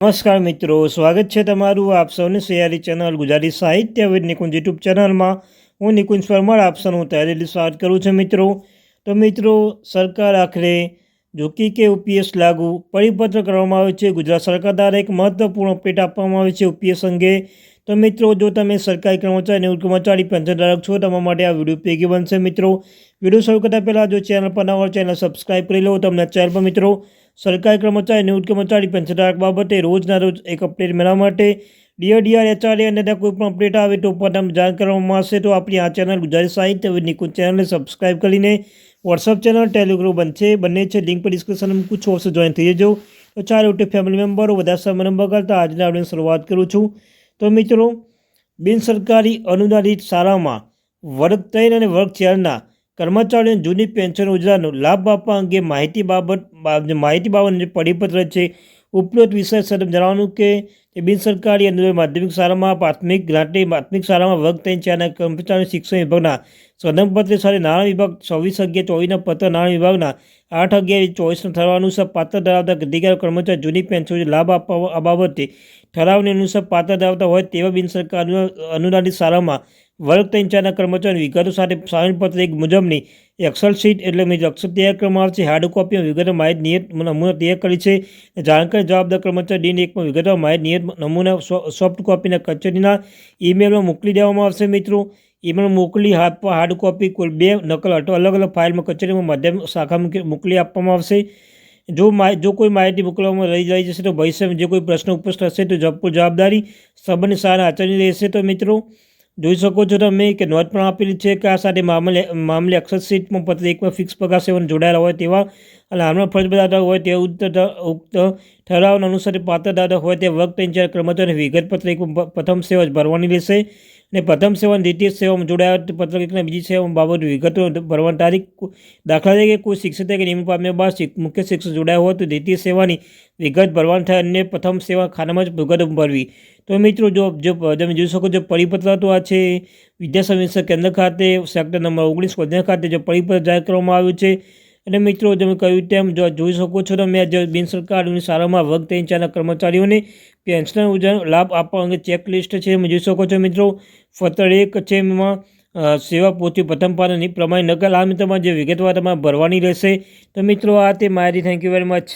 નમસ્કાર મિત્રો, સ્વાગત છે તમારું આપ સૌની સૈયારી ચેનલ ગુજરાતી સાહિત્ય વિદ નિકુંજ યુટ્યુબ ચેનલમાં. હું નિકુંજ પરમાર, આપ સૌનું તૈયારી સ્વાગત કરું છું મિત્રો. તો મિત્રો, સરકાર આખરે જોકી કે ઓપીએસ લાગુ પરિપત્ર કરવામાં આવે છે. ગુજરાત સરકાર દ્વારા એક મહત્વપૂર્ણ અપડેટ આપવામાં આવે છે ઓપીએસ અંગે. તો મિત્રો, જો તમે સરકારી કર્મચારી નિવૃત્ત કર્મચારી પેન્શનધારક છો, તમારા માટે આ વીડિયો ઉપયોગી બનશે. મિત્રો, વીડિયો શરૂ કરતાં પહેલાં જો ચેનલ પર નવા ચેનલ સબસ્ક્રાઈબ કરી લો. તમને ચેનલ પર મિત્રો, સરકારી કર્મચારી નિવૃત્ત કર્મચારી પેન્શનધારક બાબતે રોજના રોજ એક અપડેટ મેળવવા માટે ડીઆર ડીઆર એચઆરએ અને કોઈ પણ અપડેટ આવે તો પણ જાણ કરવામાં આવશે તો આપણી આ ચેનલ ગુજરાતી સાહિત્ય નિકુંજ ચેનલને સબસ્ક્રાઈબ કરીને વોટ્સઅપ ચેનલ ટેલિગ્રામ બનશે બંને છે લિંક પર ડિસ્ક્રિપ્શન મૂકું છું જોઈન થઈ જજો તો ચાલો યુટ્યુબ ફેમિલી મેમ્બરો સમય નંબર કરતાં આજના આપણે શરૂઆત કરું છું તો મિત્રો બિનસરકારી અનુદાનિત શાળામાં વર્ગ ત્રણ અને વર્ગ ચારના કર્મચારીઓને જૂની પેન્શન યોજનાનો લાભ આપવા અંગે માહિતી બાબત માહિતી બાબત પરિપત્ર છે ઉપરોક્ત વિષય સર જણાવવાનું કે તે બિન સરકારી અને માધ્યમિક શાળામાં પ્રાથમિક ગ્રાન્ટી પ્રાથમિક શાળામાં વર્ગ ત્રણ ચારના કર્મચારી શિક્ષણ વિભાગના સદનપત્ર સાથે નાણાં વિભાગ છવ્વીસ અગિયાર ચોવીસના પત્ર નાણાં વિભાગના આઠ અગિયાર ચોવીસના ઠરાવ અનુસાર પાત્ર ધરાવતા અધિકાર કર્મચારી જૂની પેન્શન લાભ આપવા આ બાબતે ઠરાવની અનુસાર પાત્ર ધરાવતા હોય તેવા બિન સરકારી અનુદાનિત શાળામાં વર્ગ ત્રણ કર્મચારી વિગતો સાથે સામેલપત્ર એક મુજબની એક્સલ શીટ એટલે મેં અક્ષર તૈયાર કરવામાં આવશે હાર્ડ કોપીમાં વિગતો માહિતી નિયત નમૂના તૈયાર કરી છે. જાણકારી જવાબદાર કર્મચારી દિન એકમાં વિગતો માહિતી નિયત નમૂના સોફ્ટ કોપીના કચેરીના ઈમેલમાં મોકલી દેવામાં આવશે મિત્રો. ઈમેલ મોકલી હાર્ડ કોપી કુલ બે નકલ અલગ અલગ ફાઇલમાં કચેરીમાં માધ્યમ શાખામાં મોકલી આપવામાં આવશે. જો જો કોઈ માહિતી મોકલવામાં રહી જાય જશે તો ભવિષ્યમાં જે કોઈ પ્રશ્ન ઉપસ્થિત હશે તો જવાબ- જવાબદારી સંબંધ સારા આચરણી રહેશે તો મિત્રો. જોઈ શકો છો તમે કે નોંધ પણ આપેલી છે કે આ સાથે મામલે મામલે અક્ષર સીટમાં પત્ર એકમાં ફિક્સ પગાર સેવન જોડાયેલા હોય તેવા અને હાલમાં ફરજ બજાવતા હોય તે ઉક્ત ઉક્ત ઠરાવના અનુસાર પાત્ર દાદા હોય તે વર્ગ ત્રણ ચાર કર્મચારીને વિગત પત્ર પ્રથમ સેવા જ ભરવાની રહેશે. અને પ્રથમ સેવા દ્વિતીય સેવામાં જોડાયા પત્રકને બીજી સેવામાં બાબત વિગતો ભરવાની તારીખ દાખલા તરીકે કોઈ શિક્ષક કે નિમણૂક પામ્યા બાદ મુખ્ય શિક્ષક જોડાયા હોય તો દ્વિતીય સેવાની વિગત ભરવાની થાય. અને પ્રથમ સેવા ખાનામાં જ વિગત ભરવી. તો મિત્રો, જો તમે જોઈ શકો છો પરિપત્ર તો આ છે. વિદ્યા સમિક્ષા કેન્દ્ર ખાતે સેક્ટર નંબર ઓગણીસ વધ્યા ખાતે જે પરિપત્ર જાહેર કરવામાં આવ્યું છે અને મિત્રો, તમે કહ્યું તેમ જો જોઈ શકો છો, તો મેં જે બિન સરકારની શાળામાં વર્ગ તેચાના કર્મચારીઓને પેન્શન ઉજવણ, લાભ આપવા અંગે ચેકલિસ્ટ છે, તમે જોઈ શકો છો મિત્રો. ફતર એક છે એમાં સેવા પોથી પ્રથમ પાનની પ્રમાણે નકલ. આ મિત્રમાં જે વિગતવાર તમારે ભરવાની રહેશે. તો મિત્રો, આ તે માહિતી થેન્ક યુ વેરી મચ